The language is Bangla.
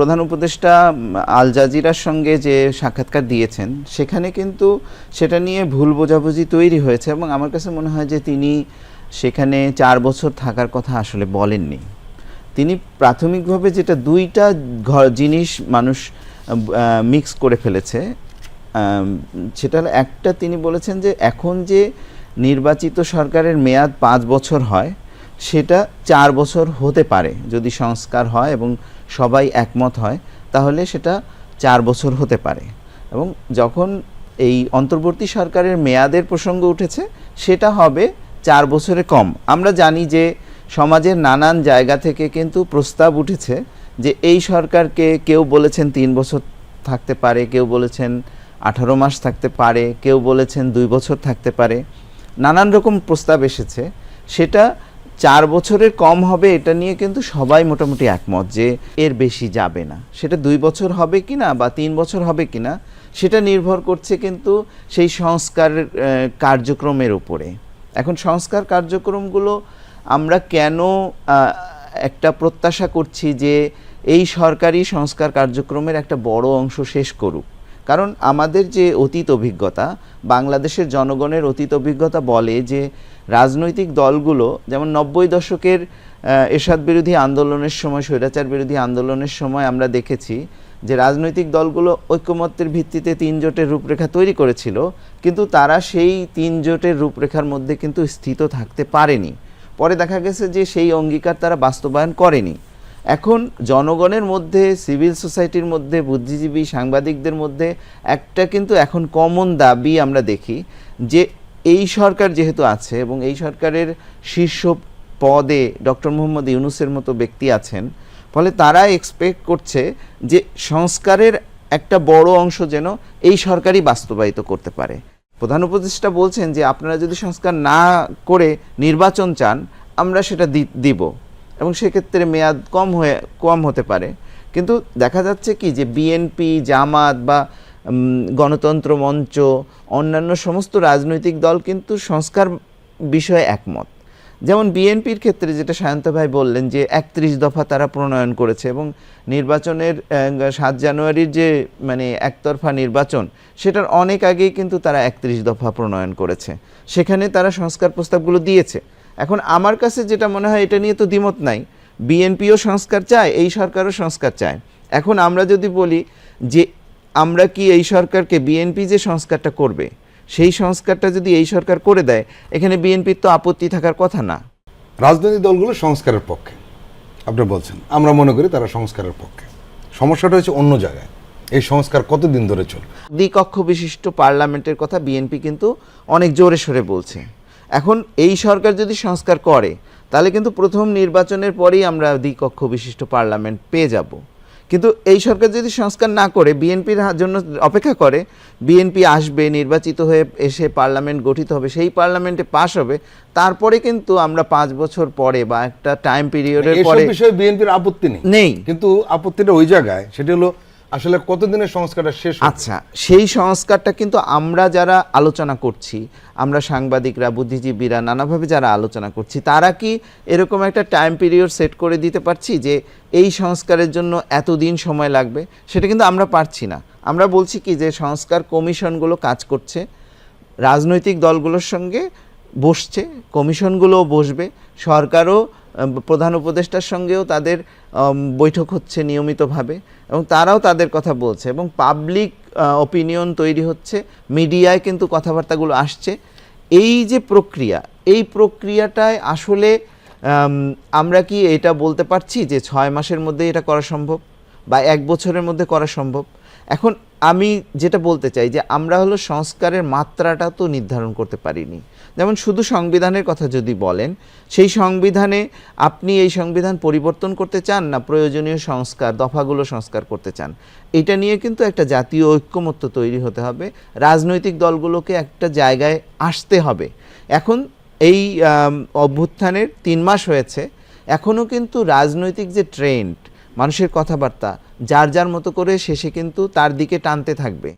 প্রধান উপদেষ্টা আল জাজিরার সঙ্গে যে সাক্ষাৎকার দিয়েছেন, সেখানে কিন্তু সেটা নিয়ে ভুল বোঝাবুঝি তৈরি হয়েছে এবং আমার কাছে মনে হয় যে তিনি সেখানে চার বছর থাকার কথা আসলে বলেননি। তিনি প্রাথমিকভাবে যেটা দুইটা জিনিস মানুষ মিক্স করে ফেলেছে সেটা একটা তিনি বলেছেন যে এখন যে নির্বাচিত সরকারের মেয়াদ পাঁচ বছর হয় সেটা চার বছর হতে পারে যদি সংস্কার হয় এবং সবাই একমত হয়, তাহলে সেটা চার বছর হতে পারে। এবং যখন এই অন্তর্বর্তী সরকারের মেয়াদের প্রসঙ্গ উঠেছে, সেটা হবে চার বছরে কম। আমরা জানি যে সমাজের নানান জায়গা থেকে কিন্তু প্রস্তাব উঠেছে যে এই সরকারকে কেউ বলেছেন তিন বছর থাকতে পারে, কেউ বলেছেন আঠারো মাস থাকতে পারে, কেউ বলেছেন দুই বছর থাকতে পারে। নানান রকম প্রস্তাব এসেছে। সেটা চার বছরের কম হবে, এটা নিয়ে কিন্তু সবাই মোটামুটি একমত যে এর বেশি যাবে না। সেটা দুই বছর হবে কি না বা তিন বছর হবে কি না সেটা নির্ভর করছে কিন্তু সেই সংস্কার কার্যক্রমের উপরে। এখন সংস্কার কার্যক্রমগুলো আমরা কেন একটা প্রত্যাশা করছি যে এই সরকারি সংস্কার কার্যক্রমের একটা বড় অংশ শেষ করুক? কারণ আমাদের যে অতীত অভিজ্ঞতা, বাংলাদেশের জনগণের অতীত অভিজ্ঞতা বলে যে রাজনৈতিক দলগুলো, যেমন নব্বই দশকের এরশাদ বিরোধী আন্দোলনের সময়, স্বৈরাচার বিরোধী আন্দোলনের সময় আমরা দেখেছি যে রাজনৈতিক দলগুলো ঐক্যমত্যের ভিত্তিতে তিন জোটের রূপরেখা তৈরি করেছিল, কিন্তু তারা সেই তিন জোটের রূপরেখার মধ্যে কিন্তু স্থিত থাকতে পারেনি। পরে দেখা গেছে যে সেই অঙ্গীকার তারা বাস্তবায়ন করেনি। এখন জনগণের মধ্যে, সিভিল সোসাইটির মধ্যে, বুদ্ধিজীবী সাংবাদিকদের মধ্যে একটা কিন্তু এখন কমন দাবি আমরা দেখি যে এই সরকার যেহেতু আছে এবং এই সরকারের শীর্ষ পদে ডক্টর মোহাম্মদ ইউনুসের মতো ব্যক্তি আছেন, ফলে তারা এক্সপেক্ট করছে যে সংস্কারের একটা বড় অংশ যেন এই সরকারই বাস্তবায়িত করতে পারে। প্রধান উপদেষ্টা বলছেন যে আপনারা যদি সংস্কার না করে নির্বাচন চান, আমরা সেটা দিব। এবং সেক্ষেত্রে মেয়াদ কম হয়ে, কম হতে পারে। কিন্তু দেখা যাচ্ছে কি যে বিএনপি জামাত বা গণতন্ত্র মঞ্চ, অন্যান্য সমস্ত রাজনৈতিক দল কিন্তু সংস্কার বিষয়ে একমত। যেমন বিএনপির ক্ষেত্রে যেটা সায়ন্ত ভাই বললেন যে একত্রিশ দফা তারা প্রণয়ন করেছে এবং নির্বাচনের সাত জানুয়ারির যে মানে একতরফা নির্বাচন, সেটার অনেক আগেই কিন্তু তারা একত্রিশ দফা প্রণয়ন করেছে। সেখানে তারা সংস্কার প্রস্তাবগুলো দিয়েছে। এখন আমার কাছে যেটা মনে হয় এটা নিয়ে তো দ্বিমত নাই। বিএনপিও সংস্কার চায় এই সরকারও সংস্কার চায়। এখন আমরা যদি বলি যে আমরা কি এই সরকারকে বিএনপি যে সংস্কারটা করবে সেই সংস্কারটা যদি এই সরকার করে দেয় এখানে বিএনপির তো আপত্তি থাকার কথা না। রাজনৈতিক দলগুলো সংস্কারের পক্ষে আপনি বলছেন। আমরা মনে করি তারা সংস্কারের পক্ষে। সমস্যাটা হচ্ছে অন্য জায়গায়। এই সংস্কার কতদিন ধরে চলবে? দ্বিকক্ষ বিশিষ্ট পার্লামেন্টের কথা বিএনপি কিন্তু অনেক জোরে সোরে বলছে। এখন এই সরকার যদি সংস্কার করে তাহলে কিন্তু প্রথম নির্বাচনের পরেই আমরা দ্বিকক্ষ বিশিষ্ট পার্লামেন্ট পেয়ে যাব। কিন্তু এই সরকার যদি সংস্কার না করে বিএনপির জন্য অপেক্ষা করে বিএনপি আসবে নির্বাচিত হয়ে এসে পার্লামেন্ট গঠিত হবে সেই পার্লামেন্টে পাশ হবে তারপরে কিন্তু আমরা পাঁচ বছর পরে বা একটা টাইম পিরিয়ডের পরে বিষয়ে বিএনপির আপত্তি নেই। নেই। কিন্তু আপত্তিটা ওই জায়গায় সেটা হলো আসলে কতদিনের সংস্কারটা শেষ আচ্ছা সেই সংস্কারটা কিন্তু আমরা যারা আলোচনা করছি, আমরা সাংবাদিকরা, বুদ্ধিজীবীরা, নানাভাবে যারা আলোচনা করছি, তারা কি এরকম একটা টাইম পিরিয়ড সেট করে দিতে পারছি যে এই সংস্কারের জন্য এতদিন সময় লাগবে? সেটা কিন্তু আমরা পারছি না। আমরা বলছি কি যে সংস্কার কমিশনগুলো কাজ করছে, রাজনৈতিক দলগুলোর সঙ্গে বসছে, কমিশনগুলোও বসবে, সরকারও প্রধান উপদেষ্টার সঙ্গেও তাদের বৈঠক হচ্ছে নিয়মিতভাবে এবং তারাও তাদের কথা বলছে এবং পাবলিক অপিনিয়ন তৈরি হচ্ছে, মিডিয়ায় কিন্তু কথাবার্তাগুলো আসছে। এই যে প্রক্রিয়া, এই প্রক্রিয়াটায় আসলে আমরা কি এটা বলতে পারছি যে ছয় মাসের মধ্যে এটা করা সম্ভব বা এক বছরের মধ্যে করা সম্ভব? এখন আমি যেটা বলতে চাই যে আমরা হলো সংস্কারের মাত্রাটা তো নির্ধারণ করতে পারিনি। যেমন শুধু সংবিধানের কথা যদি বলেন, সেই সংবিধানে আপনি এই সংবিধান পরিবর্তন করতে চান না প্রয়োজনীয় সংস্কার, দফাগুলো সংস্কার করতে চান, এটা নিয়ে কিন্তু একটা জাতীয় ঐক্যমত্য তৈরি হতে হবে। রাজনৈতিক দলগুলোকে একটা জায়গায় আসতে হবে। এখন এই অভ্যুত্থানের তিন মাস হয়েছে। এখনও কিন্তু রাজনৈতিক যে ট্রেন্ড মানুষের কথাবার্তা যার যার মতো করে শেষে কিন্তু তার দিকে টানতে থাকবে।